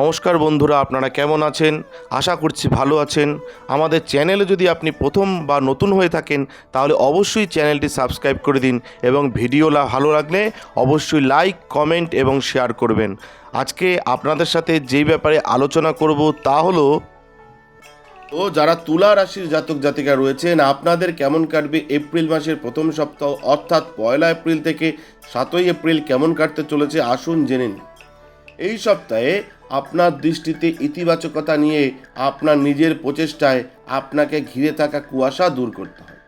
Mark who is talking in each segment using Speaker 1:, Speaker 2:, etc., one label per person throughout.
Speaker 1: নমস্কার বন্ধুরা, আপনারা কেমন আছেন? আশা করছি ভালো আছেন। আমাদের চ্যানেলে যদি আপনি প্রথম বা নতুন হয়ে থাকেন, তাহলে অবশ্যই চ্যানেলটি সাবস্ক্রাইব করে দিন এবং ভিডিও ভালো লাগলে অবশ্যই লাইক, কমেন্ট এবং শেয়ার করবেন। আজকে আপনাদের সাথে যেই ব্যাপারে আলোচনা করব তা হলো, তো যারা তুলা রাশির জাতক জাতিকা রয়েছেন, আপনাদের কেমন কাটবে এপ্রিল মাসের প্রথম সপ্তাহ অর্থাৎ পয়লা এপ্রিল থেকে সাতই এপ্রিল কেমন কাটতে চলেছে, আসুন জেনে নিন এই সপ্তাহে আপনার দৃষ্টিতে ইতিবাচকতা নিয়ে আপনার নিজের প্রচেষ্টায় আপনাকে ঘিরে থাকা কুয়াশা দূর করতে হয়।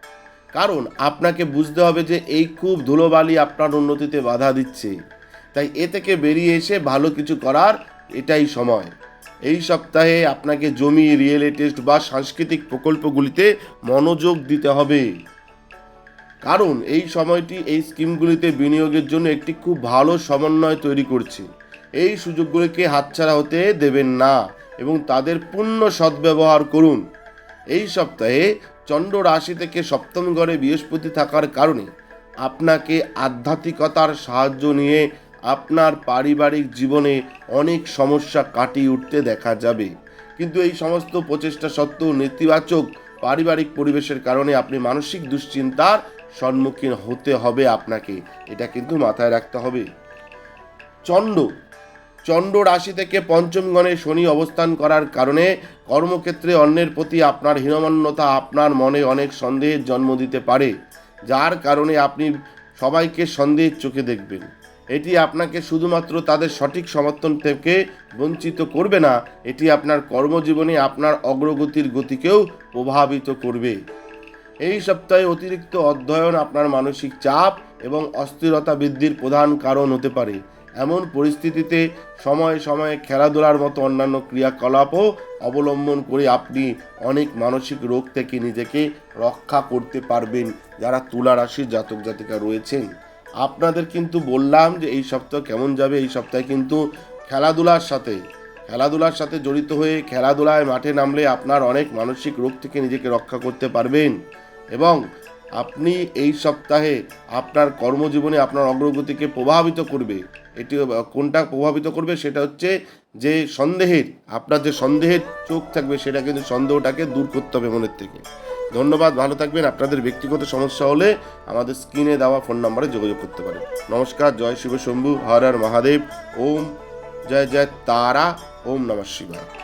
Speaker 1: কারণ আপনাকে বুঝতে হবে যে এই খুব ধুলোবালি আপনার উন্নতিতে বাধা দিচ্ছে। তাই এ থেকে বেরিয়ে এসে ভালো কিছু করার এটাই সময়। এই সপ্তাহে আপনাকে জমি, রিয়েল এস্টেট বা সাংস্কৃতিক প্রকল্পগুলিতে মনোযোগ দিতে হবে। কারণ এই সময়টি এই স্কিমগুলিতে বিনিয়োগের জন্য একটি খুব ভালো সমন্বয় তৈরি করছে। এই সুযোগগুলিকে হাতছাড়া হতে দেবেন না এবং তাদের পূর্ণ সদ্ব্যবহার করুন। এই সপ্তাহে চন্দ্র রাশি থেকে সপ্তম ঘরে বৃহস্পতি থাকার কারণে আপনাকে আধ্যাত্মিকতার সাহায্য নিয়ে আপনার পারিবারিক জীবনে অনেক সমস্যা কাটিয়ে উঠতে দেখা যাবে। কিন্তু এই সমস্ত প্রচেষ্টা সত্ত্বেও নেতিবাচক পারিবারিক পরিবেশের কারণে আপনি মানসিক দুশ্চিন্তার সম্মুখীন হতে হবে আপনাকে। এটা কিন্তু মাথায় রাখতে হবে। চন্ড চন্ড রাশি থেকে পঞ্চম গণে শনি অবস্থান করার কারণে কর্মক্ষেত্রে অন্যের প্রতি আপনার হীনমন্যতা আপনার মনে অনেক সন্দেহের জন্ম দিতে পারে, যার কারণে আপনি সবাইকে সন্দেহের চোখে দেখবেন। এটি আপনাকে শুধুমাত্র তাদের সঠিক সমর্থন থেকে বঞ্চিত করবে না, এটি আপনার কর্মজীবনে আপনার অগ্রগতির গতিকেও প্রভাবিত করবে। এই সপ্তাহে অতিরিক্ত অধ্যয়ন আপনার মানসিক চাপ এবং অস্থিরতা বৃদ্ধির প্রধান কারণ হতে পারে। এমন পরিস্থিতিতে সময়ে সময়ে খেলাধুলার মতো অন্যান্য ক্রিয়াকলাপও অবলম্বন করে আপনি অনেক মানসিক রোগ থেকে নিজেকে রক্ষা করতে পারবেন, যারা তুলা রাশির জাতক জাতিকা রয়েছেন। আপনাদের কিন্তু বললাম যে এই সপ্তাহ কেমন যাবে, এই সপ্তাহে কিন্তু খেলাধুলার সাথে খেলাধুলার সাথে জড়িত হয়ে খেলাধুলায় মাঠে নামলে আপনার অনেক মানসিক রোগ থেকে নিজেকে রক্ষা করতে পারবেন। এবং আপনি এই সপ্তাহে আপনার কর্মজীবনে আপনার অগ্রগতিকে প্রভাবিত করবে। এটি কোনটা প্রভাবিত করবে সেটা হচ্ছে যে সন্দেহের, আপনার যে সন্দেহের চোখ থাকবে সেটা কিন্তু সন্দেহটাকে দূর করতে হবে মনের থেকে। ধন্যবাদ, ভালো থাকবেন। আপনাদের ব্যক্তিগত সমস্যা হলে আমাদের স্ক্রিনে দেওয়া ফোন নম্বরে যোগাযোগ করতে পারেন। নমস্কার, জয় শিব শম্ভু, হর হর মহাদেব, ওম, জয় জয় তারা, ওম নমঃ শিবায়।